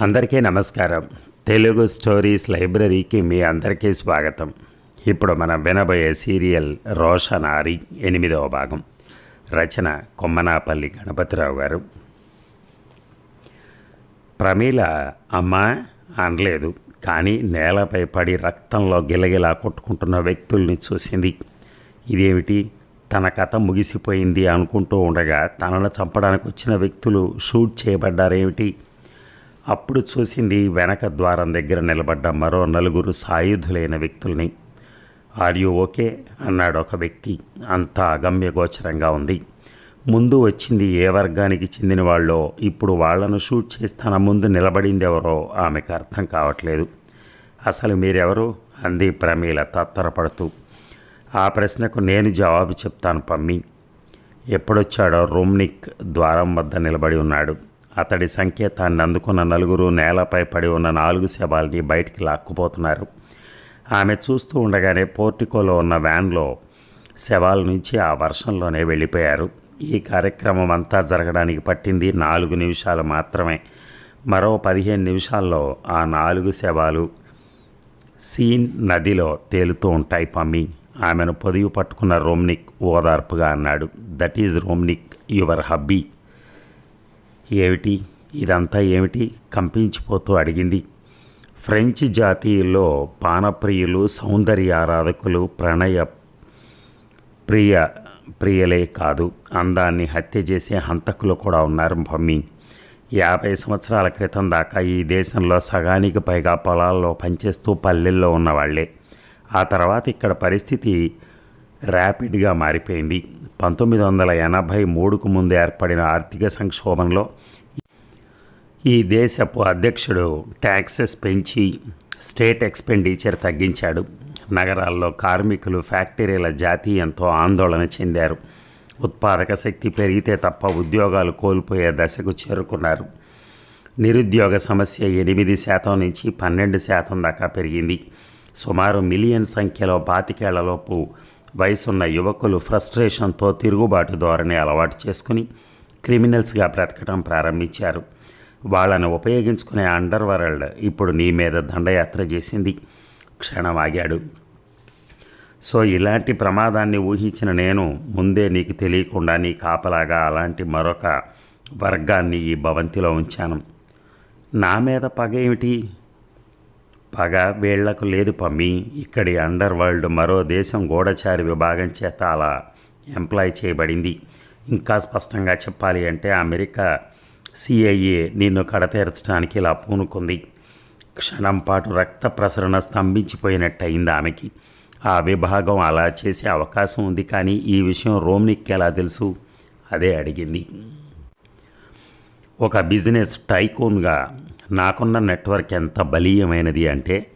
అందరికీ నమస్కారం. తెలుగు స్టోరీస్ లైబ్రరీకి మీ అందరికీ స్వాగతం. ఇప్పుడు మనం వినబోయే సీరియల్ రోషనారి ఎనిమిదవ భాగం. రచన కొమ్మనాపల్లి గణపతిరావు గారు. ప్రమీల అమ్మ అనలేదు. కానీ నేలపై పడి రక్తంలో గిలగిలా కొట్టుకుంటున్న వ్యక్తుల్ని చూసింది. ఇదేమిటి? తన కథ ముగిసిపోయింది అనుకుంటూ ఉండగా తనను చంపడానికి వచ్చిన వ్యక్తులు షూట్ చేయబడ్డారేమిటి? అప్పుడు చూసింది వెనక ద్వారం దగ్గర నిలబడ్డ మరో నలుగురు సాయుధులైన వ్యక్తుల్ని. Are you okay? అన్నాడు ఒక వ్యక్తి. అంతా అగమ్యగోచరంగా ఉంది. ముందు వచ్చింది ఏ వర్గానికి చెందిన వాళ్ళో ఇప్పుడు వాళ్ళను షూట్ చేసి తన ముందు నిలబడింది ఎవరో ఆమెకు అర్థం కావట్లేదు. అసలు మీరెవరు? అంది ప్రమీల తత్తరపడుతూ. ఆ ప్రశ్నకు నేను జవాబు చెప్తాను పమ్మి. ఎప్పుడొచ్చాడో రోమ్నిక్ ద్వారం వద్ద నిలబడి ఉన్నాడు. అతడి సంకేతాన్ని అందుకున్న నలుగురు నేలపై పడి ఉన్న నాలుగు శవాల్ని బయటికి లాక్కుపోతున్నారు. ఆమె చూస్తూ ఉండగానే పోర్టికోలో ఉన్న వ్యాన్లో శవాల నుంచి ఆ వర్షంలోనే వెళ్ళిపోయారు. ఈ కార్యక్రమం అంతా జరగడానికి పట్టింది నాలుగు నిమిషాలు మాత్రమే. మరో పదిహేను నిమిషాల్లో ఆ నాలుగు శవాలు సీన్ నదిలో తేలుతూ ఉంటాయి పమ్మి. ఆమెను పొదివి పట్టుకున్న రోమ్నిక్ ఓదార్పుగా అన్నాడు. That is Romnik your hubby. ఏమిటి? ఇదంతా ఏమిటి? కంపించిపోతూ అడిగింది. ఫ్రెంచ్ జాతీయుల్లో పానప్రియులు సౌందర్య ఆరాధకులు ప్రణయ ప్రియ ప్రియలే కాదు. అందాన్ని హత్య చేసే హంతకులు కూడా ఉన్నారు మమ్మీ. యాభై సంవత్సరాల క్రితం దాకా ఈ దేశంలో సగానికి పైగా పొలాల్లో పనిచేస్తూ పల్లెల్లో ఉన్నవాళ్ళే. ఆ తర్వాత ఇక్కడ పరిస్థితి ర్యాపిడ్గా మారిపోయింది. పంతొమ్మిది వందల ఎనభై మూడుకు ముందు ఏర్పడిన ఆర్థిక సంక్షోభంలో ఈ దేశపు అధ్యక్షుడు ట్యాక్సెస్ పెంచి స్టేట్ ఎక్స్పెండిచర్ తగ్గించాడు. నగరాల్లో కార్మికులు ఫ్యాక్టరీల జాతీయంతో ఆందోళన చెందారు. ఉత్పాదక శక్తి పెరిగితే తప్ప ఉద్యోగాలు కోల్పోయే దశకు చేరుకున్నారు. నిరుద్యోగ సమస్య ఎనిమిది శాతం నుంచి పన్నెండు శాతం దాకా పెరిగింది. సుమారు మిలియన్ సంఖ్యలో పాతికేళ్ళలోపు వయసున్న యువకులు ఫ్రస్ట్రేషన్తో తిరుగుబాటు ధోరణి అలవాటు చేసుకుని క్రిమినల్స్గా బ్రతకడం ప్రారంభించారు. వాళ్ళను ఉపయోగించుకునే అండర్ వరల్డ్ ఇప్పుడు నీ మీద దండయాత్ర చేసింది. క్షణం ఆగాడు సో ఇలాంటి ప్రమాదాన్ని ఊహించిన నేను ముందే నీకు తెలియకుండా నీ కాపలాగా అలాంటి మరొక వర్గాన్ని ఈ భవంతిలో ఉంచాను. నా మీద పగ ఏమిటి పగ వీళ్ళకు లేదు పమ్మి. ఇక్కడి అండర్ వరల్డ్ మరో దేశం గూఢచారి విభాగం చేత అలా ఎంప్లాయ్ చేయబడింది. ఇంకా స్పష్టంగా చెప్పాలి అంటే అమెరికా సిఐఏ నిన్ను కడతీర్చడానికి ఇలా పూనుకుంది. క్షణం పాటు రక్త ప్రసరణ స్తంభించిపోయినట్టయింది ఆమెకి. ఆ విభాగం అలా చేసే అవకాశం ఉంది కానీ ఈ విషయం రోమ్నిక్ ఎలా తెలుసు? అదే అడిగింది. ఒక బిజినెస్ టైకోన్గా నాకున్న నెట్వర్క్ ఎంత బలీయమైనది అంటే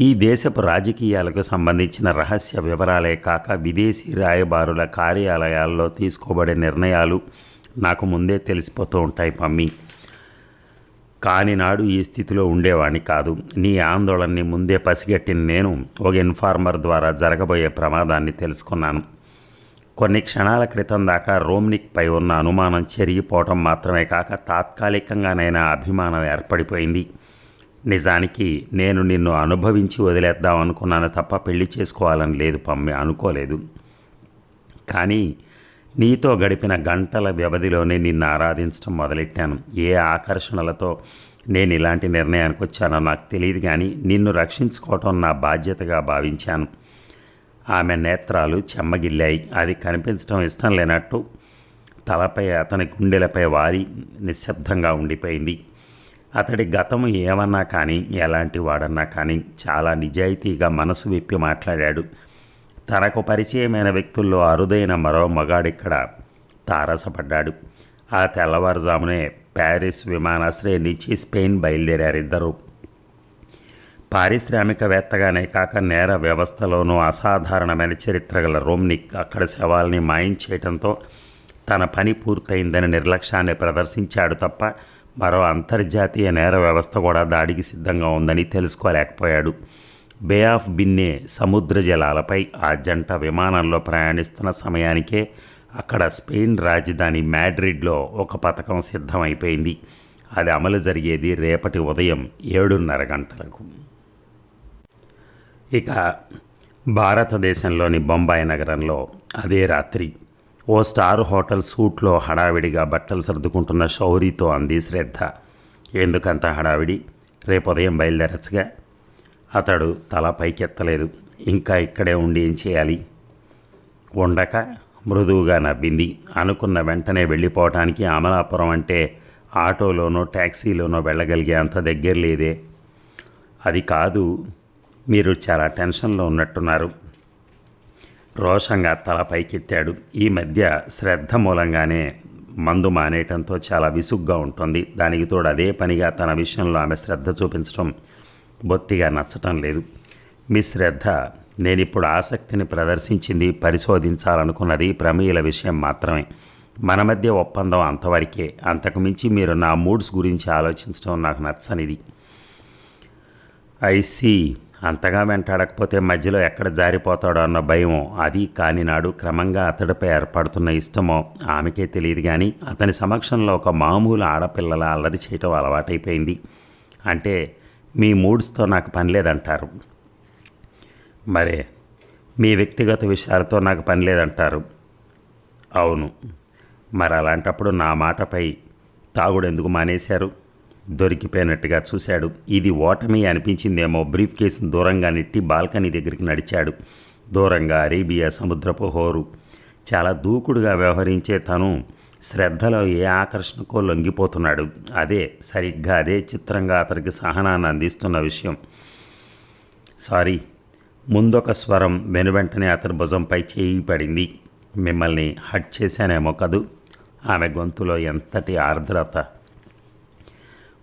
ఈ దేశపు రాజకీయాలకు సంబంధించిన రహస్య వివరాలే కాక విదేశీ రాయబారుల కార్యాలయాల్లో తీసుకోబడే నిర్ణయాలు నాకు ముందే తెలిసిపోతూ ఉంటాయి మమ్మీ. కాని నాడు ఈ స్థితిలో ఉండేవాణ్ణి కాదు. నీ ఆందోళనని ముందే పసిగట్టిన నేను ఒక ఇన్ఫార్మర్ ద్వారా జరగబోయే ప్రమాదాన్ని తెలుసుకున్నాను. కొన్ని క్షణాల క్రితం దాకా రోమ్నిక్పై ఉన్న అనుమానం చెరిగిపోవటం మాత్రమే కాక తాత్కాలికంగానైనా అభిమానం ఏర్పడిపోయింది. నిజానికి నేను నిన్ను అనుభవించి వదిలేద్దాం అనుకున్నాను తప్ప పెళ్ళి చేసుకోవాలని లేదు పమ్మి అనుకోలేదు. కానీ నీతో గడిపిన గంటల వ్యవధిలోనే నిన్ను ఆరాధించడం మొదలెట్టాను. ఏ ఆకర్షణలతో నేను ఇలాంటి నిర్ణయానికి వచ్చానో నాకు తెలియదు కానీ నిన్ను రక్షించుకోవటం నా బాధ్యతగా భావించాను. ఆమె నేత్రాలు చెమ్మగిల్లాయి. అది కనిపించడం ఇష్టం లేనట్టు తలపై అతని గుండెలపై వారి నిశ్శబ్దంగా ఉండిపోయింది. అతడి గతము ఏమన్నా కానీ ఎలాంటి వాడన్నా కానీ చాలా నిజాయితీగా మనసు విప్పి మాట్లాడాడు. తనకు పరిచయమైన వ్యక్తుల్లో అరుదైన మరో మగాడిక్కడ తారసపడ్డాడు. ఆ తెల్లవారుజామునే ప్యారిస్ విమానాశ్రయం నుంచి స్పెయిన్ బయలుదేరారు ఇద్దరు. పారిశ్రామికవేత్తగానే కాక నేర వ్యవస్థలోనూ అసాధారణమైన చరిత్ర గల రోమ్నిక్ అక్కడ శవాల్ని మాయం చేయడంతో తన పని పూర్తయిందని నిర్లక్ష్యాన్ని ప్రదర్శించాడు తప్ప మరో అంతర్జాతీయ నేర వ్యవస్థ కూడా దాడికి సిద్ధంగా ఉందని తెలుసుకోలేకపోయాడు. బే ఆఫ్ బిన్నే సముద్ర జలాలపై ఆ జంట విమానంలో ప్రయాణిస్తున్న సమయానికే అక్కడ స్పెయిన్ రాజధాని మ్యాడ్రిడ్లో ఒక పథకం సిద్ధమైపోయింది. అది అమలు జరిగేది రేపటి ఉదయం ఏడున్నర గంటలకు. ఇక భారతదేశంలోని బొంబాయి నగరంలో అదే రాత్రి ఓ స్టార్ హోటల్ సూట్లో హడావిడిగా బట్టలు సర్దుకుంటున్న శౌరితో అంది శ్రద్ధ. ఎందుకంత హడావిడి? రేపు ఉదయం బయలుదేరచ్చుగా. అతడు తల పైకెత్తలేదు. ఇంకా ఇక్కడే ఉండి ఏం చేయాలి? ఉండక మృదువుగా నవ్వింది. అనుకున్న వెంటనే వెళ్ళిపోవటానికి అమలాపురం అంటే ఆటోలోనో ట్యాక్సీలోనో వెళ్ళగలిగే అంత దగ్గర లేదే. అది కాదు మీరు చాలా టెన్షన్లో ఉన్నట్టున్నారు. రోషంగా తల పైకెత్తాడు. ఈ మధ్య శ్రద్ధ మూలంగానే మందు మానేయటంతో చాలా విసుగ్గా ఉంటుంది. దానికి తోడు అదే పనిగా తన విషయంలో ఆమె శ్రద్ధ చూపించడం బొత్తిగా నచ్చటం లేదు. మీ శ్రద్ధ నేను ఇప్పుడు ఆసక్తిని ప్రదర్శించింది పరిశోధించాలనుకున్నది ప్రమేయుల విషయం మాత్రమే. మన మధ్య ఒప్పందం అంతవరకే. అంతకుమించి మీరు నా మూడ్స్ గురించి ఆలోచించడం నాకు నచ్చనిది. ఐ సీ అంతగా వెంటాడకపోతే మధ్యలో ఎక్కడ జారిపోతాడో అన్న భయం అది కాని నాడు క్రమంగా అతడిపై ఏర్పడుతున్న ఇష్టమో ఆమెకే తెలియదు కానీ అతని సమక్షంలో ఒక మామూలు ఆడపిల్లల అల్లరి చేయటం అలవాటైపోయింది. అంటే మీ మూడ్స్తో నాకు పని లేదంటారు. మరే మీ వ్యక్తిగత విషయాలతో నాకు పని లేదంటారు. అవును. మరి అలాంటప్పుడు నా మాటపై తాగుడు ఎందుకు మానేశారు? దొరికిపోయినట్టుగా చూశాడు. ఇది ఓటమి అనిపించిందేమో బ్రీఫ్ కేసును దూరంగా నెట్టి బాల్కనీ దగ్గరికి నడిచాడు. దూరంగా అరేబియా సముద్రపు హోరు. చాలా దూకుడుగా వ్యవహరించే తను శ్రద్ధలో ఏ ఆకర్షణకో లొంగిపోతున్నాడు. అదే సరిగ్గా అదే చిత్రంగా అతనికి సహనాన్ని అందిస్తున్న విషయం. సారీ ముందొక స్వరం వెనువెంటనే అతని భుజంపై చేయి పడింది. మిమ్మల్ని హట్ చేశానేమో కదూ? ఆమె గొంతులో ఎంతటి ఆర్ద్రత.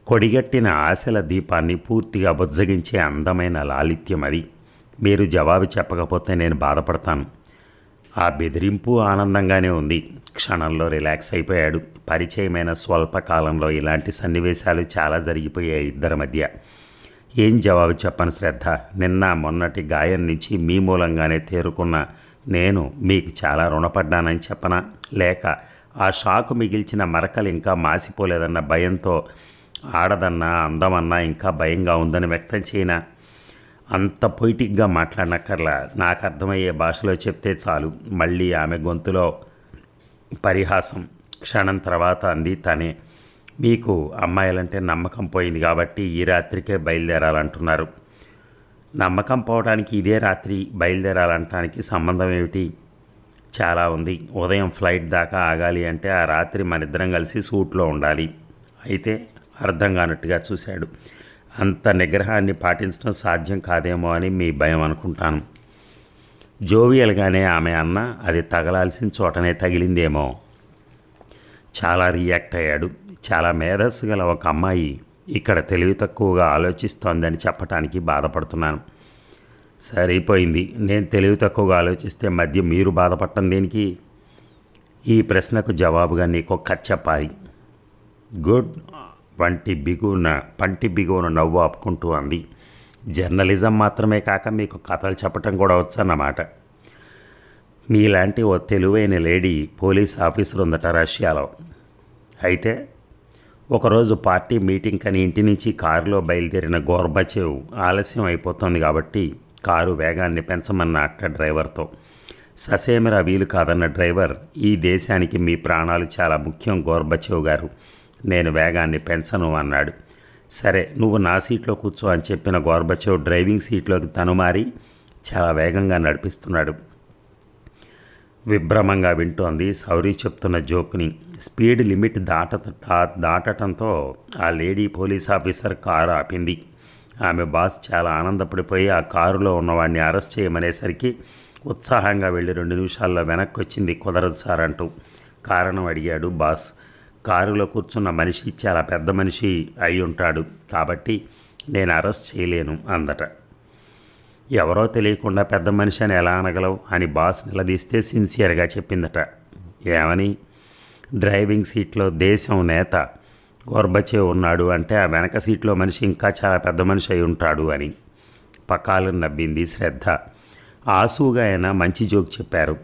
కొడిగట్టిన ఆశల దీపాన్ని పూర్తిగా బుజ్జగించే అందమైన లాలిత్యం అది. మీరు జవాబు చెప్పకపోతే నేను బాధపడతాను. ఆ బెదిరింపు ఆనందంగానే ఉంది. క్షణంలో రిలాక్స్ అయిపోయాడు. పరిచయమైన స్వల్పకాలంలో ఇలాంటి సన్నివేశాలు చాలా జరిగిపోయాయి ఇద్దరి మధ్య. ఏం జవాబు చెప్పను శ్రద్ధ. నిన్న మొన్నటి గాయం నుంచి మీ మూలంగానే తేరుకున్న నేను మీకు చాలా రుణపడ్డానని చెప్పనా? లేక ఆ షాకు మిగిల్చిన మరకలు ఇంకా మాసిపోలేదన్న భయంతో ఆడదన్నా అందమన్నా ఇంకా భయంగా ఉందని వ్యక్తం చేయనా అంత పొయిటిక్గా మాట్లాడనక్కర్లా. నాకు అర్థమయ్యే భాషలో చెప్తే చాలు. మళ్ళీ ఆమె గొంతులో పరిహాసం. క్షణం తర్వాత అంది తనే. మీకు అమ్మాయిలంటే నమ్మకం పోయింది కాబట్టి ఈ రాత్రికే బయలుదేరాలంటున్నారు. నమ్మకం పోవడానికి ఇదే రాత్రి బయలుదేరాలంటానికి సంబంధం ఏమిటి? చాలా ఉంది. ఉదయం ఫ్లైట్ దాకా ఆగాలి అంటే ఆ రాత్రి మనిద్దరం కలిసి సూట్లో ఉండాలి. అయితే అర్థం కానట్టుగా చూశాడు. అంత నిగ్రహాన్ని పాటించడం సాధ్యం కాదేమో అని మీ భయం అనుకుంటాను. జోవియల్గానే ఆమె అన్న అది తగలాల్సిన చోటనే తగిలిందేమో. చాలా రియాక్ట్ అయ్యాడు. చాలా మేధస్సు గల ఒక అమ్మాయి ఇక్కడ తెలివి తక్కువగా ఆలోచిస్తోందని చెప్పటానికి బాధపడుతున్నాను. సరిపోయింది. నేను తెలివి తక్కువగా ఆలోచిస్తే మధ్య మీరు బాధపడటం దేనికి? ఈ ప్రశ్నకు జవాబుగా నీకు కథ చెప్పాలి. గుడ్ వంటి బిగున పంటి బిగువన నవ్వు ఆపుకుంటూ అంది. జర్నలిజం మాత్రమే కాక మీకు కథలు చెప్పటం కూడా వచ్చన్నమాట. మీలాంటి ఓ తెలివైన లేడీ పోలీస్ ఆఫీసర్ ఉందట రష్యాలో. అయితే ఒకరోజు పార్టీ మీటింగ్ కని ఇంటి నుంచి కారులో బయలుదేరిన గోర్బచేవ్ ఆలస్యం అయిపోతుంది కాబట్టి కారు వేగాన్ని పెంచమన్న అట్ట డ్రైవర్తో. ససేమిరా వీలు కాదన్న డ్రైవర్ ఈ దేశానికి మీ ప్రాణాలు చాలా ముఖ్యం గోర్బచేవ్ గారు. నేను వేగాన్ని పెంచను అన్నాడు. సరే నువ్వు నా సీట్లో కూర్చో అని చెప్పిన గోర్బచేవ్ డ్రైవింగ్ సీట్లోకి తను మారి చాలా వేగంగా నడిపిస్తున్నాడు. విభ్రమంగా వింటోంది సౌరి చెప్తున్న జోక్ని. స్పీడ్ లిమిట్ దాట దాటటంతో ఆ లేడీ పోలీస్ ఆఫీసర్ కారు ఆపింది. ఆమె బాస్ చాలా ఆనందపడిపోయి ఆ కారులో ఉన్నవాడిని అరెస్ట్ చేయమనేసరికి ఉత్సాహంగా వెళ్ళి రెండు నిమిషాల్లో వెనక్కి వచ్చింది కుదరదు సార్ అంటూ. కారణం అడిగాడు బాస్. కారులో కూర్చున్న మనిషి చాలా పెద్ద మనిషి అయి ఉంటాడు. కాబట్టి నేను అరెస్ట్ చేయలేను అందట. ఎవరో తెలియకుండా పెద్ద మనిషి అని ఎలా అనగలవు అని బాస్ నిలదీస్తే సిన్సియర్గా చెప్పిందట. ఏమని? డ్రైవింగ్ సీట్లో దేశం నేత గోర్బచే ఉన్నాడు అంటే ఆ వెనక సీట్లో మనిషి ఇంకా చాలా పెద్ద మనిషి అయి ఉంటాడు అని. పకాలు నవ్వింది శ్రద్ధ. ఆసుగా అయినా మంచి జోక్ చెప్పారు.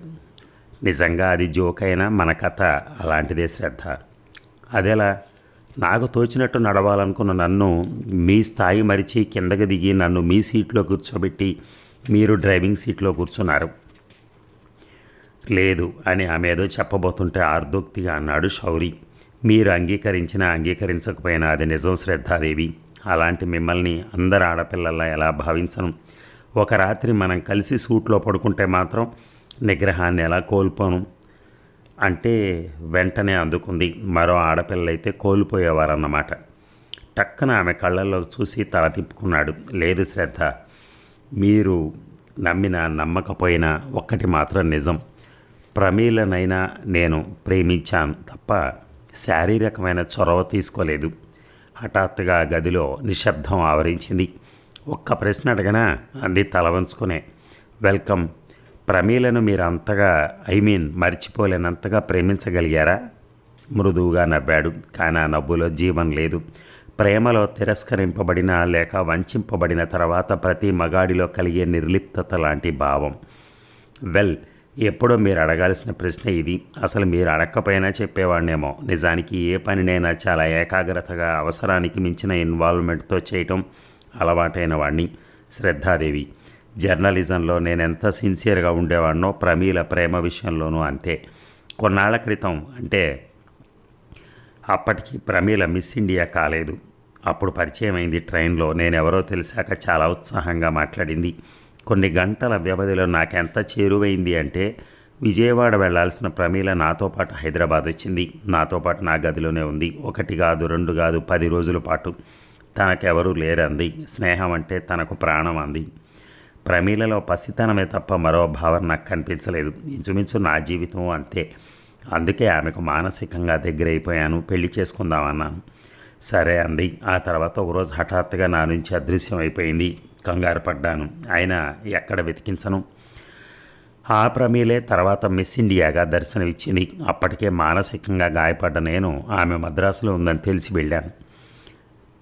నిజంగా అది జోక్ అయినా మన కథ. అలాంటిదే శ్రద్ధ. అదేలా నాకు తోచినట్టు నడవాలనుకున్న నన్ను మీ స్థాయి మరిచి కిందకి దిగి నన్ను మీ సీట్లో కూర్చోబెట్టి మీరు డ్రైవింగ్ సీట్లో కూర్చున్నారు. లేదు అని ఆమె ఏదో చెప్పబోతుంటే ఆర్దోక్తిగా అన్నాడు శౌరి. మీరు అంగీకరించినా అంగీకరించకపోయినా అది నిజం శ్రద్ధాదేవి. అలాంటి మిమ్మల్ని అందరు ఆడపిల్లల్లా ఎలా భావించను? ఒక రాత్రి మనం కలిసి సూట్లో పడుకుంటే మాత్రం నిగ్రహాన్ని ఎలా కోల్పోను? అంటే వెంటనే అందుకుంది. మరో ఆడపిల్లలైతే కోల్పోయేవారన్నమాట. టక్కన ఆమె కళ్ళల్లో చూసి తల తిప్పుకున్నాడు. లేదు శ్రద్ధ మీరు నమ్మిన నమ్మకపోయినా ఒక్కటి మాత్రం నిజం. ప్రమీలనైనా నేను ప్రేమించాను తప్ప శారీరకమైన చొరవ తీసుకోలేదు. హఠాత్తుగా గదిలో నిశ్శబ్దం ఆవరించింది. ఒక్క ప్రశ్న అడగనా? అంది తల వంచుకునే. వెల్కమ్. ప్రమీలను మీరు అంతగా ఐ మీన్ మర్చిపోలేనంతగా ప్రేమించగలిగారా? మృదువుగా నవ్వాడు. కానీ ఆ నవ్వులో జీవం లేదు. ప్రేమలో తిరస్కరింపబడిన లేక వంచింపబడిన తర్వాత ప్రతి మగాడిలో కలిగే నిర్లిప్తత లాంటి భావం. వెల్ ఎప్పుడో మీరు అడగాల్సిన ప్రశ్న ఇది. అసలు మీరు అడగకపోయినా చెప్పేవాడినేమో నిజానికి ఏ పనినైనా చాలా ఏకాగ్రతగా అవసరానికి మించిన ఇన్వాల్వ్మెంట్తో చేయటం అలవాటైన వాడిని శ్రద్ధాదేవి జర్నలిజంలో నేను ఎంత సిన్సియర్గా ఉండేవాడినో ప్రమీల ప్రేమ విషయంలోనూ అంతే. కొన్నాళ్ళ క్రితం అంటే అప్పటికి ప్రమీల మిస్ ఇండియా కాలేదు. అప్పుడు పరిచయం అయింది ట్రైన్లో. నేనెవరో తెలిసాక చాలా ఉత్సాహంగా మాట్లాడింది. కొన్ని గంటల వ్యవధిలో నాకెంత చేరువైంది అంటే విజయవాడ వెళ్ళాల్సిన ప్రమీల నాతో పాటు హైదరాబాద్ వచ్చింది. నాతో పాటు నా గదిలోనే ఉంది. ఒకటి కాదు రెండు కాదు పది రోజుల పాటు తనకెవరూ లేరంది. స్నేహం అంటే తనకు ప్రాణం అంది. ప్రమీలలో పసితనమే తప్ప మరో భావన నాకు కనిపించలేదు. ఇంచుమించు నా జీవితం అంతే. అందుకే ఆమెకు మానసికంగా దగ్గరైపోయాను. పెళ్ళి చేసుకుందామన్నాను సరే అంది. ఆ తర్వాత ఒకరోజు హఠాత్తుగా నా నుంచి అదృశ్యం అయిపోయింది. కంగారు పడ్డాను. ఆయన ఎక్కడ వెతికించను? ఆ ప్రమీలే తర్వాత మిస్ ఇండియాగా దర్శనమిచ్చింది. అప్పటికే మానసికంగా గాయపడ్డ నేను ఆమె మద్రాసులో ఉందని తెలిసి వెళ్ళాను.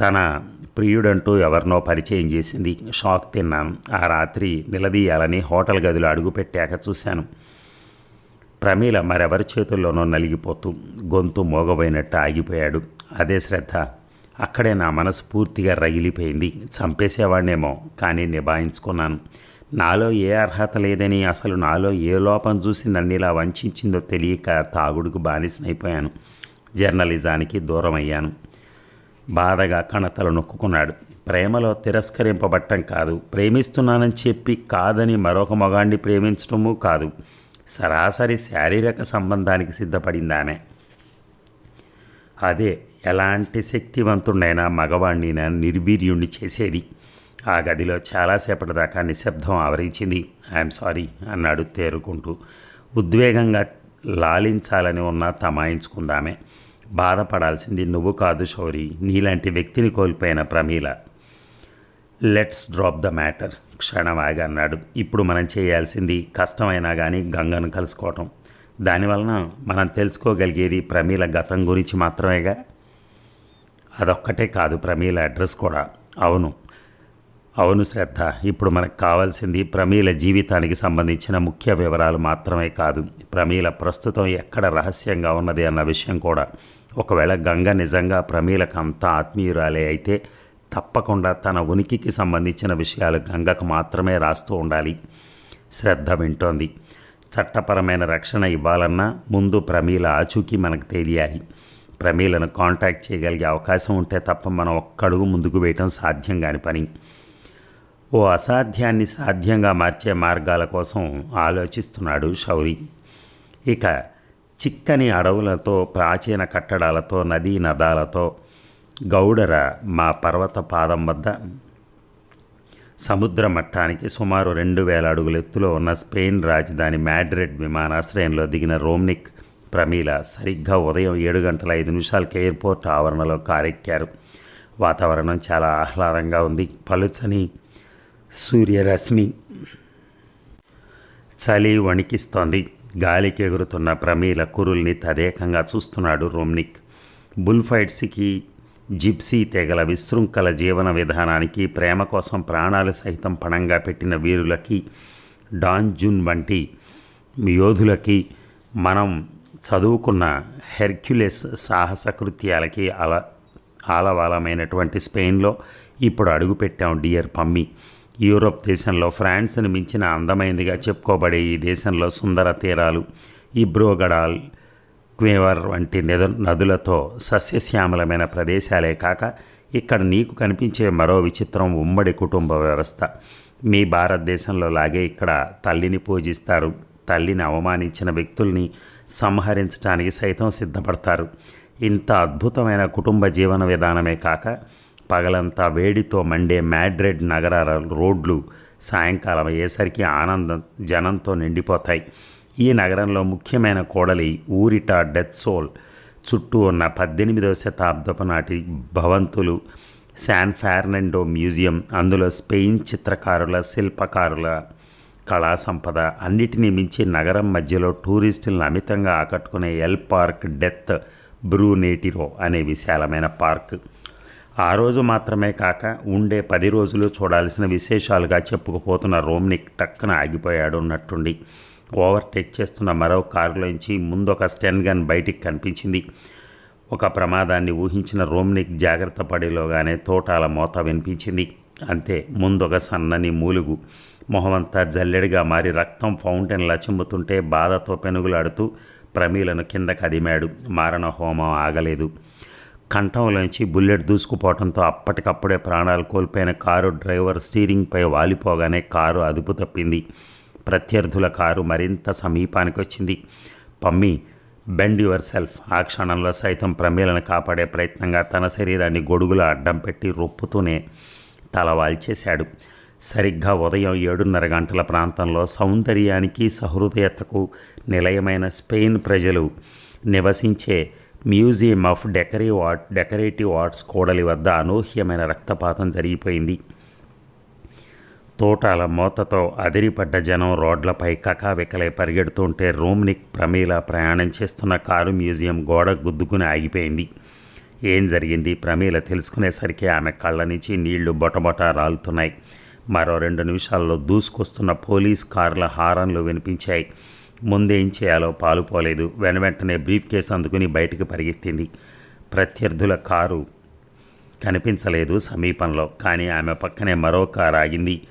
తన ప్రియుడంటూ ఎవరినో పరిచయం చేసింది. షాక్ తిన్నాను. ఆ రాత్రి నిలదీయాలని హోటల్ గదిలో అడుగుపెట్టాక చూశాను. ప్రమీల మరెవరి చేతుల్లోనో నలిగిపోతూ గొంతు మోగబోయినట్టు ఆగిపోయాడు. అదే శ్రద్ధ. అక్కడే నా మనసు పూర్తిగా రగిలిపోయింది. చంపేసేవాడినేమో కానీ నిభాయించుకున్నాను. నాలో ఏ అర్హత లేదని అసలు నాలో ఏ లోపం చూసి నన్ను ఇలా వంచిందో తెలియక తాగుడుకు బానిసనైపోయాను. జర్నలిజానికి దూరం అయ్యాను బాధగా కణతలు నొక్కుకున్నాడు. ప్రేమలో తిరస్కరింపబట్టం కాదు. ప్రేమిస్తున్నానని చెప్పి కాదని మరొక మగాణ్ణి ప్రేమించడము కాదు. సరాసరి శారీరక సంబంధానికి సిద్ధపడింది అదే ఎలాంటి శక్తివంతుడైనా మగవాణ్ణినా నిర్వీర్యుణ్ణి చేసేది. ఆ గదిలో చాలాసేపటి దాకా నిశ్శబ్దం ఆవరించింది. ఐఎమ్ సారీ అన్నాడు తేరుకుంటూ. ఉద్వేగంగా లాలించాలని ఉన్న తమాయించుకుందామే బాధపడాల్సింది నువ్వు కాదు శౌరి. నీలాంటి వ్యక్తిని కోల్పోయిన Pramila. Let's drop the matter క్షణమాగా అన్నాడు. ఇప్పుడు మనం చేయాల్సింది కష్టమైనా కానీ గంగను కలుసుకోవటం. దానివలన మనం తెలుసుకోగలిగేది ప్రమీల గతం గురించి మాత్రమేగా? అదొక్కటే కాదు ప్రమీల అడ్రస్ కూడా. అవును. అవును శ్రద్ధ. ఇప్పుడు మనకు కావాల్సింది ప్రమీల జీవితానికి సంబంధించిన ముఖ్య వివరాలు మాత్రమే కాదు. ప్రమీల ప్రస్తుతం ఎక్కడ రహస్యంగా ఉన్నది అన్న విషయం కూడా. ఒకవేళ గంగ నిజంగా ప్రమీలకు అంత ఆత్మీయురాలే అయితే తప్పకుండా తన ఉనికికి సంబంధించిన విషయాలు గంగకు మాత్రమే రాస్తూ ఉండాలి. శ్రద్ధ వింటోంది. చట్టపరమైన రక్షణ ఇవ్వాలన్నా ముందు ప్రమీల ఆచూకీ మనకు తెలియాలి. ప్రమీలను కాంటాక్ట్ చేయగలిగే అవకాశం ఉంటే తప్ప మనం ఒక్కడుగు ముందుకు వేయటం సాధ్యం కాని పని. ఓ అసాధ్యాన్ని సాధ్యంగా మార్చే మార్గాల కోసం ఆలోచిస్తున్నాడు శౌరి. ఇక చిక్కని అడవులతో ప్రాచీన కట్టడాలతో నదీ నదాలతో గౌడర మా పర్వత పాదం వద్ద సముద్ర మట్టానికి సుమారు రెండు వేల అడుగుల ఎత్తులో ఉన్న స్పెయిన్ రాజధాని మ్యాడ్రిడ్ విమానాశ్రయంలో దిగిన రోమ్నిక్ ప్రమీల సరిగ్గా ఉదయం ఏడు గంటల ఐదు నిమిషాలకి ఎయిర్పోర్ట్ ఆవరణలో కారెక్కారు. వాతావరణం చాలా ఆహ్లాదంగా ఉంది. పలుచని సూర్యరశ్మి చలి వణికిస్తోంది. గాలికి ఎగురుతున్న ప్రమీల కురుల్ని తదేకంగా చూస్తున్నాడు రోమ్నిక్. బుల్ఫైట్స్కి జిప్సీ తెగల విశృంఖల జీవన విధానానికి ప్రేమ కోసం ప్రాణాలు సహితం పణంగా పెట్టిన వీరులకి డాన్ జూన్ వంటి యోధులకి మనం చదువుకున్న హెర్క్యులెస్ సాహస కృత్యాలకి అల ఆలవాలమైనటువంటి స్పెయిన్లో ఇప్పుడు అడుగుపెట్టాం డియర్ పమ్మి. యూరోప్ దేశంలో ఫ్రాన్స్ని మించిన అందమైనదిగా చెప్పుకోబడే ఈ దేశంలో సుందర తీరాలు ఇబ్రోగడాల్ క్వేవర్ వంటి నద నదులతో సస్యశ్యామలమైన ప్రదేశాలే కాక ఇక్కడ నీకు కనిపించే మరో విచిత్రం ఉమ్మడి కుటుంబ వ్యవస్థ. మీ భారతదేశంలో లాగే ఇక్కడ తల్లిని పూజిస్తారు. తల్లిని అవమానించిన వ్యక్తుల్ని సంహరించడానికి సైతం సిద్ధపడతారు. ఇంత అద్భుతమైన కుటుంబ జీవన విధానమే కాక పగలంతా వేడితో మండే మ్యాడ్రిడ్ నగర రోడ్లు సాయంకాలం అయ్యేసరికి ఆనందం జనంతో నిండిపోతాయి. ఈ నగరంలో ముఖ్యమైన కోడలి ఊరిట డెత్ సోల్ చుట్టూ ఉన్న పద్దెనిమిదవ శతాబ్దపు నాటి భవంతులు శాన్ ఫెర్నాండో మ్యూజియం అందులో స్పెయిన్ చిత్రకారుల శిల్పకారుల కళా సంపద అన్నిటినీ మించి నగరం మధ్యలో టూరిస్టులను అమితంగా ఆకట్టుకునే ఎల్ పార్క్ డెత్ బ్రూనేటిరో అనే విశాలమైన పార్క్. ఆ రోజు మాత్రమే కాక ఉండే పది రోజులు చూడాల్సిన విశేషాలుగా చెప్పుకుపోతున్న రోమ్నిక్ టక్కున ఆగిపోయాడు ఉన్నట్టుండి ఓవర్టేక్ చేస్తున్న మరో కారులోంచి ముందొక స్టెన్ గన్ బయటికి కనిపించింది. ఒక ప్రమాదాన్ని ఊహించిన రోమ్నిక్ జాగ్రత్త పడిలోగానే తోటాల మోత వినిపించింది. అంతే ముందొక సన్నని మూలుగు. మొహమంతా జల్లెడిగా మారి రక్తం ఫౌంటైన్లా చిమ్ముతుంటే బాధతో పెనుగులాడుతూ ప్రమీలను కింద కదిమాడు మారణ హోమం ఆగలేదు. కంఠంలోంచి బుల్లెట్ దూసుకుపోవడంతో అప్పటికప్పుడే ప్రాణాలు కోల్పోయిన కారు డ్రైవర్ స్టీరింగ్పై వాలిపోగానే కారు అదుపు తప్పింది. ప్రత్యర్థుల కారు మరింత సమీపానికి వచ్చింది పమ్మి బెండ్ యువర్ సెల్ఫ్. ఆ క్షణంలో సైతం ప్రమేలను కాపాడే ప్రయత్నంగా తన శరీరాన్ని గొడుగుల అడ్డం పెట్టి రొప్పుతూనే తల వాల్చేశాడు. సరిగ్గా ఉదయం ఏడున్నర గంటల ప్రాంతంలో సౌందర్యానికి సహృదయతకు నిలయమైన స్పెయిన్ ప్రజలు నివసించే museum of decorative art decorative arts కోడలి వద్ద అనూహ్యమైన రక్తపాతం జరిగిపోయింది. తోటాల మోతతో అదిరిపడ్డ జనం రోడ్లపై కకావికలై పరిగెడుతుంటే రోమ్నిక్ ప్రమీల ప్రయాణం చేస్తున్న కారు మ్యూజియం గోడ గుద్దుకుని ఆగిపోయింది. ఏం జరిగింది? ప్రమీల తెలుసుకునేసరికి ఆమె కళ్ళ నుంచి నీళ్ళు బొటబొట రాలుతున్నాయి. మరో రెండు నిమిషాల్లో దూసుకొస్తున్న పోలీస్ కార్ల హారన్లు వినిపించాయి. ముందేం చేయాలో పాలుపోలేదు వెనవెంటనే బ్రీఫ్ కేసు అందుకుని బయటికి పరిగెత్తింది. ప్రత్యర్థుల కారు కనిపించలేదు సమీపంలో. కానీ ఆమె పక్కనే మరో కారు ఆగింది.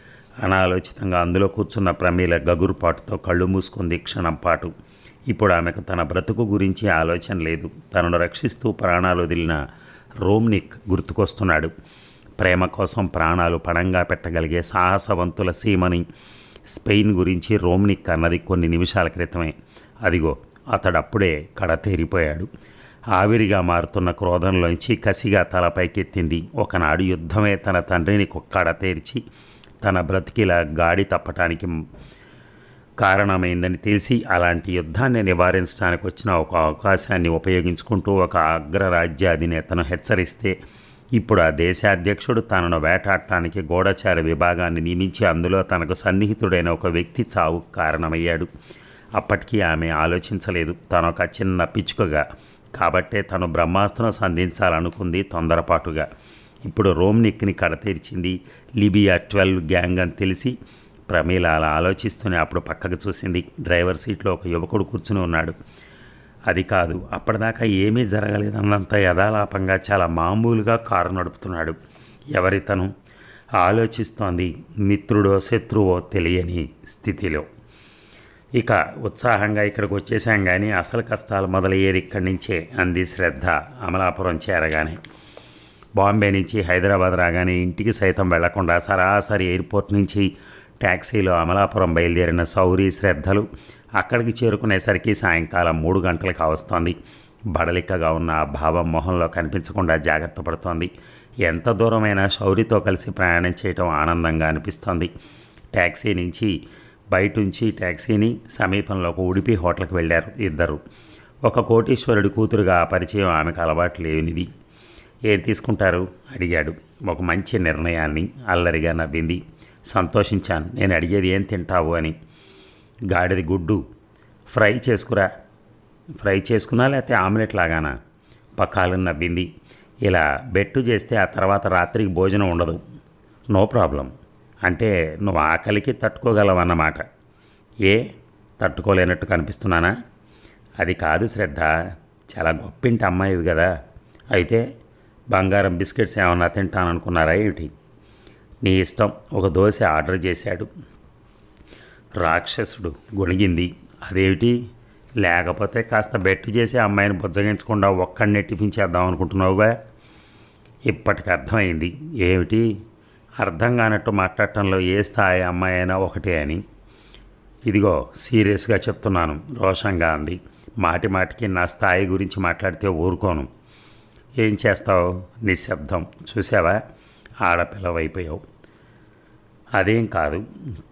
అనాలోచితంగా అందులో కూర్చున్న ప్రమీల గగురుపాటుతో కళ్ళు మూసుకుంది క్షణం పాటు. ఇప్పుడు ఆమెకు తన బ్రతుకు గురించి ఆలోచన లేదు. తనను రక్షిస్తూ ప్రాణాలు వదిలిన రోమ్నిక్ గుర్తుకొస్తున్నాడు. ప్రేమ కోసం ప్రాణాలు పణంగా పెట్టగలిగే సాహసవంతుల సీమని స్పెయిన్ గురించి రోమ్నిక్ అన్నది కొన్ని నిమిషాల క్రితమే. అదిగో అతడప్పుడే కడతేరిపోయాడు ఆవిరిగా మారుతున్న క్రోధంలోంచి కసిగా తలపైకెత్తింది. ఒకనాడు యుద్ధమే తన తండ్రిని కడతేర్చి తన బ్రతికిలా గాడి తప్పటానికి కారణమైందని తెలిసి అలాంటి యుద్ధాన్ని నివారించడానికి వచ్చిన ఒక అవకాశాన్ని ఉపయోగించుకుంటూ ఒక అగ్రరాజ్య అధినేతను హెచ్చరిస్తే ఇప్పుడు ఆ దేశాధ్యక్షుడు తనను వేటాడటానికి గూఢచార విభాగాన్ని నియమించి అందులో తనకు సన్నిహితుడైన ఒక వ్యక్తి చావు కారణమయ్యాడు. అప్పటికీ ఆమె ఆలోచించలేదు. తనొక ఒక చిన్న పిచ్చుకగా. కాబట్టే తను బ్రహ్మాస్త్రం సంధించాలనుకుంది తొందరపాటుగా. ఇప్పుడు రోమ్నిక్ని కడతీర్చింది లిబియా ట్వెల్వ్ గ్యాంగ్ అని తెలిసి ప్రమీల అలా ఆలోచిస్తూనే అప్పుడు పక్కకు చూసింది. డ్రైవర్ సీట్లో ఒక యువకుడు కూర్చుని ఉన్నాడు. అది కాదు అప్పటిదాకా ఏమీ జరగలేదన్నంత యథాలాపంగా చాలా మామూలుగా కారు నడుపుతున్నాడు. ఎవరితను ఆలోచిస్తోంది మిత్రుడో శత్రువో తెలియని స్థితిలో. ఇక ఉత్సాహంగా ఇక్కడికి వచ్చేసాం కానీ అసలు కష్టాలు మొదలయ్యేది ఇక్కడి నుంచే అంది శ్రద్ధ అమలాపురం చేరగానే. బాంబే నుంచి హైదరాబాద్ రాగానే ఇంటికి సైతం వెళ్ళకుండా సరాసరి ఎయిర్పోర్ట్ నుంచి ట్యాక్సీలో అమలాపురం బయలుదేరిన సౌరి శ్రద్ధలు అక్కడికి చేరుకునేసరికి సాయంకాలం మూడు గంటలకు వస్తోంది. బడలిక్కగా ఉన్న ఆ భావం మొహంలో కనిపించకుండా జాగ్రత్త పడుతోంది. ఎంత దూరమైనా శౌరితో కలిసి ప్రయాణం చేయటం ఆనందంగా అనిపిస్తోంది. ట్యాక్సీ నుంచి బయటుంచి ట్యాక్సీని సమీపంలో ఒక ఉడిపి హోటల్కి వెళ్ళారు ఇద్దరు. ఒక కోటీశ్వరుడి కూతురుగా ఆ పరిచయం ఆమెకు అలవాటు లేనిది. ఏం తీసుకుంటారు? అడిగాడు. ఒక మంచి నిర్ణయాన్ని అల్లరిగా నవ్వింది. సంతోషించాను. నేను అడిగేది ఏం తింటావు? అని. గాడిది గుడ్డు. ఫ్రై చేసుకురా. ఫ్రై చేసుకున్నా లేకపోతే ఆమ్లెట్ లాగానా? పక్కాలను నవ్వింది. ఇలా బెట్టు చేస్తే ఆ తర్వాత రాత్రికి భోజనం ఉండదు. No problem. అంటే నువ్వు ఆకలికి తట్టుకోగలవన్నమాట. ఏ? తట్టుకోలేనట్టు కనిపిస్తున్నానా? అది కాదు శ్రద్ధ. చాలా గొప్పింటి అమ్మాయివి కదా. అయితే బంగారం బిస్కెట్స్ ఏమన్నా తింటాననుకున్నారా ఏమిటి? నీ ఇష్టం. ఒక దోశ ఆర్డర్ చేశాడు. రాక్షసుడు గొణిగింది. అదేమిటి? లేకపోతే కాస్త బెట్టు చేసి అమ్మాయిని బుజ్జగించకుండా ఒక్కడినే టిఫిన్ చేద్దాం అనుకుంటున్నావుగా? ఇప్పటికి అర్థమైంది. ఏమిటి? అర్థం కానట్టు మాట్లాడటంలో ఏ స్థాయి అమ్మాయి అయినా ఒకటే అని. ఇదిగో సీరియస్గా చెప్తున్నాను రోషంగా అంది. మాటి మాటికి నా స్థాయి గురించి మాట్లాడితే ఊరుకోను. ఏం చేస్తావు? నిశ్శబ్దం. చూసావా ఆడపిల్లవైపోయావు. అదేం కాదు.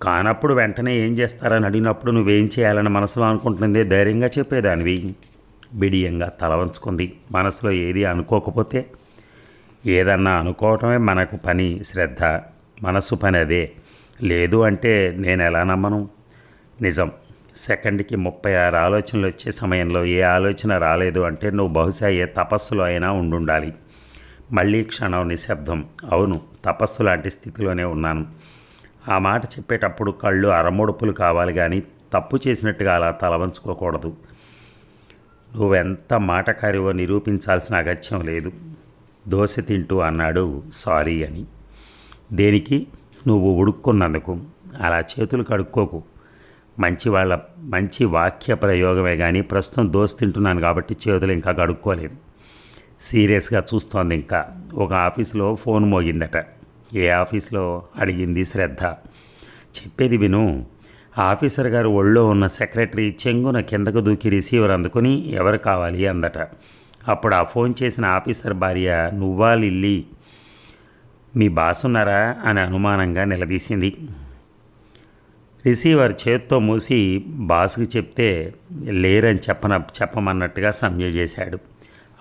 కానప్పుడు వెంటనే ఏం చేస్తారని అడిగినప్పుడు నువ్వేం చేయాలని మనసులో అనుకుంటుంది ధైర్యంగా చెప్పేదానివి. బిడియంగా తలవంచుకుంది మనసులో ఏది అనుకోకపోతే ఏదన్నా అనుకోవటమే మనకు పని శ్రద్ధ మనసు పని అదే. లేదు అంటే నేను ఎలా నమ్మను? నిజం. సెకండ్కి ముప్పై ఆరు ఆలోచనలు వచ్చే సమయంలో ఏ ఆలోచన రాలేదు అంటే నువ్వు బహుశా ఏ తపస్సులో అయినా ఉండుండాలి. మళ్ళీ క్షణం నిశ్శబ్దం. అవును తపస్సు లాంటి స్థితిలోనే ఉన్నాను. ఆ మాట చెప్పేటప్పుడు కళ్ళు అరముడుపులు కావాలి కానీ తప్పు చేసినట్టుగా అలా తలవంచుకోకూడదు నువ్వెంత మాటకారివో నిరూపించాల్సిన అగత్యం లేదు. దోశ తింటూ అన్నాడు సారీ అని. దేనికి? నువ్వు ఉడుక్కున్నందుకు. అలా చేతులు కడుక్కోకు. మంచి వాళ్ళ మంచి వాక్య ప్రయోగమే కానీ ప్రస్తుతం దోశ తింటున్నాను కాబట్టి చేతులు ఇంకా కడుక్కోలేదు. సీరియస్గా చూస్తోంది ఇంకా. ఒక ఆఫీసులో ఫోన్ మోగిందట. ఏ ఆఫీస్లో అడిగింది శ్రద్ధ. చెప్పేది విను. ఆఫీసర్ గారు ఒళ్ళో ఉన్న సెక్రటరీ చెంగున కిందకు దూకి రిసీవర్ అందుకుని ఎవరు కావాలి అందట. అప్పుడు ఆ ఫోన్ చేసిన ఆఫీసర్ భార్య నువ్వా లిల్లీ? మీ బాస్ ఉన్నారా? అని అనుమానంగా నిలదీసింది. రిసీవర్ చేత్తో మూసి బాస్కి చెప్తే లేరని చెప్పన చెప్పమన్నట్టుగా సంజయ్ చేశాడు.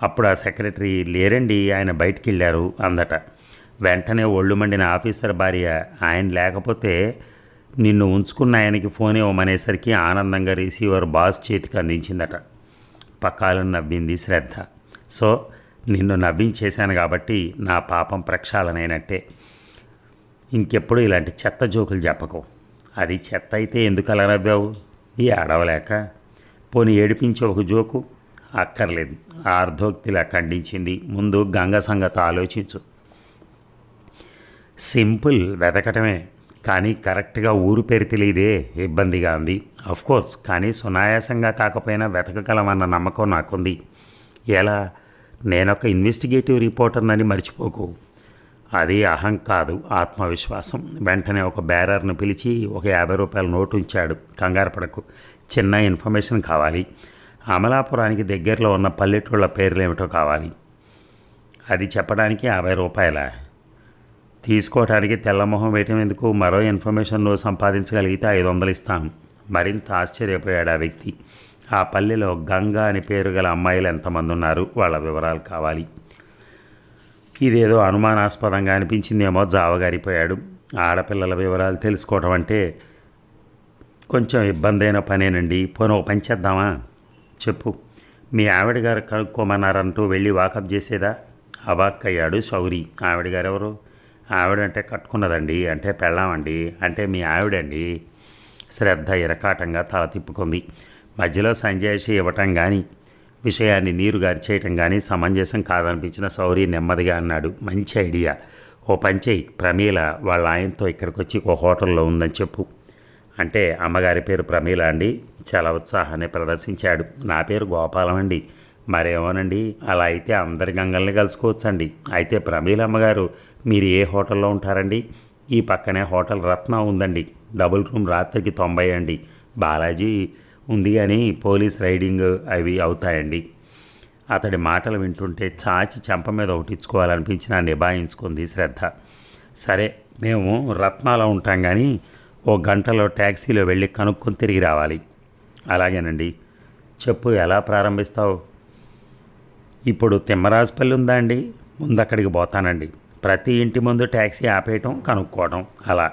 అప్పుడు ఆ సెక్రటరీ లేరండి ఆయన బయటికి వెళ్ళారు అందట. వెంటనే ఒళ్ళు మండిన ఆఫీసర్ భార్య ఆయన లేకపోతే నిన్ను ఉంచుకున్న ఆయనకి ఫోన్ ఇవ్వమనేసరికి ఆనందంగా రిసీవర్ బాస్ చేతికి అందించిందట. పక్కాలను నవ్వింది శ్రద్ధ. సో నిన్ను నవ్వించేశాను కాబట్టి నా పాపం ప్రక్షాళనైనట్టే. ఇంకెప్పుడు ఇలాంటి చెత్త జోకులు చెప్పకు. అది చెత్త అయితే ఎందుకు అలా నవ్వావు? ఈ అడవలేక. పోని ఏడిపించే ఒక జోకు? అక్కర్లేదు. ఆర్ధోక్తిలా ఖండించింది. ముందు గంగ సంగతి ఆలోచించు. సింపుల్ వెతకటమే కానీ కరెక్ట్గా ఊరు పేరు తెలియదే ఇబ్బందిగా ఉంది. కోర్స్ కానీ సునాయాసంగా కాకపోయినా వెతకగలమన్న నమ్మకం నాకుంది. ఎలా? నేనొక ఇన్వెస్టిగేటివ్ రిపోర్టర్నని మర్చిపోకు. అది అహం కాదు ఆత్మవిశ్వాసం. వెంటనే ఒక బ్యారర్ను పిలిచి ఒక యాభై రూపాయల నోటు ఉంచాడు కంగారు పడకు. చిన్న ఇన్ఫర్మేషన్ కావాలి. అమలాపురానికి దగ్గరలో ఉన్న పల్లెటూళ్ళ పేర్లు ఏమిటో కావాలి. అది చెప్పడానికి యాభై రూపాయల? తీసుకోవటానికి తెల్లమొహం వేయటం ఎందుకు? మరో ఇన్ఫర్మేషన్ నువ్వు సంపాదించగలిగితే ఐదు వందలు ఇస్తాను. మరింత ఆశ్చర్యపోయాడు ఆ వ్యక్తి. ఆ పల్లెలో గంగా అని పేరు గల అమ్మాయిలు ఎంతమంది ఉన్నారు వాళ్ళ వివరాలు కావాలి. ఇదేదో అనుమానాస్పదంగా అనిపించిందేమో జావగారిపోయాడు. ఆడపిల్లల వివరాలు తెలుసుకోవడం అంటే కొంచెం ఇబ్బంది అయిన పనేనండి. పోనీ ఒక పని చేద్దామా? చెప్పు. మీ ఆవిడ గారు కనుక్కోమన్నారంటూ వెళ్ళి వాకప్ చేసేదా? అవాక్కయ్యాడు శౌరి. ఆవిడ గారు ఎవరు ఆవిడంటే కట్టుకున్నదండి అంటే పెళ్ళామండి అంటే మీ ఆవిడండి శ్రద్ధ ఇరకాటంగా తల తిప్పుకుంది. మధ్యలో సంజయ్షి ఇవ్వటం కానీ విషయాన్ని నీరు గారి చేయటం కానీ సమంజసం కాదనిపించిన సౌరి నెమ్మదిగా అన్నాడు. మంచి ఐడియా. ఓ పంచేయి ప్రమీల వాళ్ళ ఆయనతో ఇక్కడికి వచ్చి ఒక హోటల్లో ఉందని చెప్పు. అంటే అమ్మగారి పేరు ప్రమీల అండి. చాలా ఉత్సాహాన్ని ప్రదర్శించాడు. నా పేరు గోపాలం అండి. మరేమోనండి అలా అయితే అందరి గంగల్ని కలుసుకోవచ్చండి. అయితే ప్రమీల అమ్మగారు మీరు ఏ హోటల్లో ఉంటారండి? ఈ పక్కనే హోటల్ రత్న ఉందండి. డబుల్ రూమ్ రాత్రికి తొంభై అండి. బాలాజీ ఉంది కానీ పోలీస్ రైడింగ్ అవి అవుతాయండి. అతడి మాటలు వింటుంటే చాచి చెంప మీద ఒకటిచ్చుకోవాలనిపించిన నిభాయించుకుంది శ్రద్ధ. సరే మేము రత్నాలో ఉంటాం కానీ ఓ గంటలో ట్యాక్సీలో వెళ్ళి కనుక్కొని తిరిగి రావాలి. అలాగేనండి. చెప్పు ఎలా ప్రారంభిస్తావు? ఇప్పుడు తిమ్మరాజుపల్లి ఉందా అండి? ముందు అక్కడికి పోతానండి. ప్రతి ఇంటి ముందు ట్యాక్సీ ఆపేయటం కనుక్కోవడం అలా.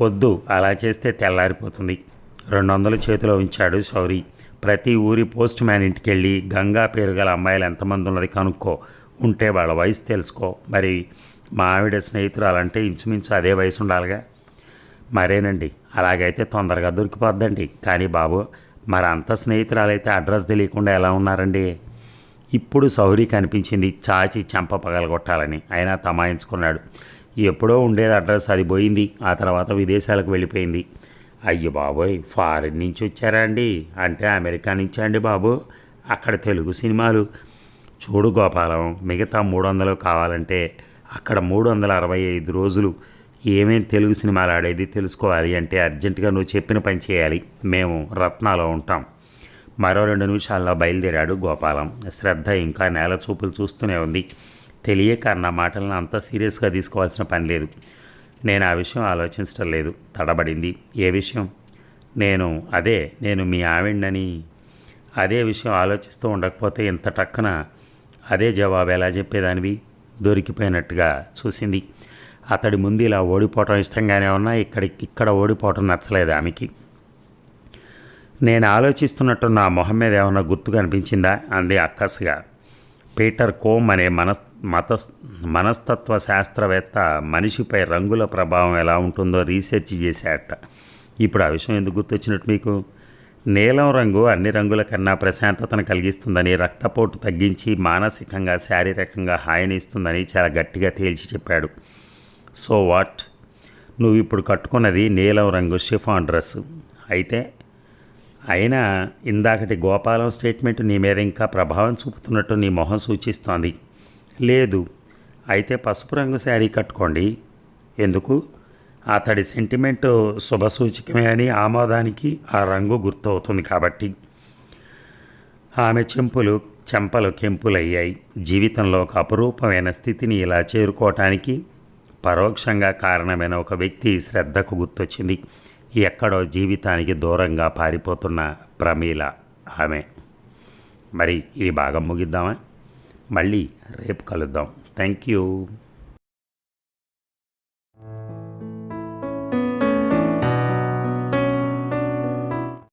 వద్దు అలా చేస్తే తెల్లారిపోతుంది. రెండు వందల చేతిలో ఉంచాడు శౌరి. ప్రతి ఊరి పోస్ట్ మ్యాన్ ఇంటికి వెళ్ళి గంగా పేరు గల అమ్మాయిలు ఎంతమంది ఉన్నది కనుక్కో. ఉంటే వాళ్ళ వయసు తెలుసుకో. మరి మా ఆవిడ స్నేహితురాలంటే ఇంచుమించు అదే వయసు ఉండాలిగా. మరేనండి అలాగైతే తొందరగా దొరికిపోద్దండి. కానీ బాబు మరి అంత స్నేహితురాలైతే అడ్రస్ తెలియకుండా ఎలా ఉన్నారండి? ఇప్పుడు సౌరి కనిపించింది చాచి చెంప పగలగొట్టాలని. అయినా తమాయించుకున్నాడు. ఎప్పుడో ఉండేది అడ్రస్ అది పోయింది. ఆ తర్వాత విదేశాలకు వెళ్ళిపోయింది. అయ్యో బాబోయ్ ఫారిన్ నుంచి వచ్చారా అండి? అంటే అమెరికా నుంచా అండి బాబు? అక్కడ తెలుగు సినిమాలు. చూడు గోపాలం మిగతా మూడు వందలు కావాలంటే అక్కడ మూడు వందల అరవై ఐదు రోజులు ఏమేం తెలుగు సినిమాలు ఆడేది తెలుసుకోవాలి అంటే అర్జెంటుగా నువ్వు చెప్పిన పని చేయాలి. మేము రత్నాలో ఉంటాం. మరో రెండు నిమిషాల్లో బయలుదేరాడు గోపాలం. శ్రద్ధ ఇంకా నేల చూపులు చూస్తూనే ఉంది. తెలియక నా మాటలను అంత సీరియస్గా తీసుకోవాల్సిన పని లేదు. నేను ఆ విషయం ఆలోచించడం లేదు. తడబడింది. ఏ విషయం? నేను అదే నేను మీ ఆవిడని అదే విషయం ఆలోచిస్తూ ఉండకపోతే ఇంత టక్కున అదే జవాబు ఎలా చెప్పేదానివి? దొరికిపోయినట్టుగా చూసింది. అతడి ముందు ఇలా ఓడిపోవటం ఇష్టంగానే ఉన్నా ఇక్కడ ఇక్కడ ఓడిపోవటం నచ్చలేదు ఆమెకి. నేను ఆలోచిస్తున్నట్టు నా మొహం మీద ఏమైనా గుర్తు కనిపించిందా? అంది అక్కస్గా. పీటర్ కోమ్ అనే మనస్ మత మనస్తత్వ శాస్త్రవేత్త మనిషిపై రంగుల ప్రభావం ఎలా ఉంటుందో రీసెర్చ్ చేశాట ఇప్పుడు ఆ విషయం ఎందుకు గుర్తొచ్చినట్టు మీకు? నీలం రంగు అన్ని రంగుల కన్నా ప్రశాంతతను కలిగిస్తుందని రక్తపోటు తగ్గించి మానసికంగా శారీరకంగా హాయిని ఇస్తుందని చాలా గట్టిగా తేల్చి చెప్పాడు. So what? నువ్వు ఇప్పుడు కట్టుకున్నది నీలం రంగు షిఫాన్ డ్రెస్ అయితే అయినా ఇందాకటి గోపాలం స్టేట్మెంట్ నీ మీద ఇంకా ప్రభావం చూపుతున్నట్టు నీ మొహం సూచిస్తోంది. లేదు అయితే పసుపు రంగు శారీ కట్టుకోండి. ఎందుకు? అతడి సెంటిమెంట్ శుభసూచకమే అని ఆమోదానికి ఆ రంగు గుర్తవుతుంది కాబట్టి. ఆమె చెంపులు చెంపలు కెంపులయ్యాయి. జీవితంలో ఒక అపురూపమైన స్థితిని ఇలా చేరుకోవటానికి పరోక్షంగా కారణమైన ఒక వ్యక్తి శ్రద్ధకు గుర్తొచ్చింది. ఎక్కడో జీవితానికి దూరంగా పారిపోతున్న ప్రమీల ఆమె. మరి ఈ భాగం ముగిద్దామా? మళ్ళీ రేపు కలుద్దాం. Thank you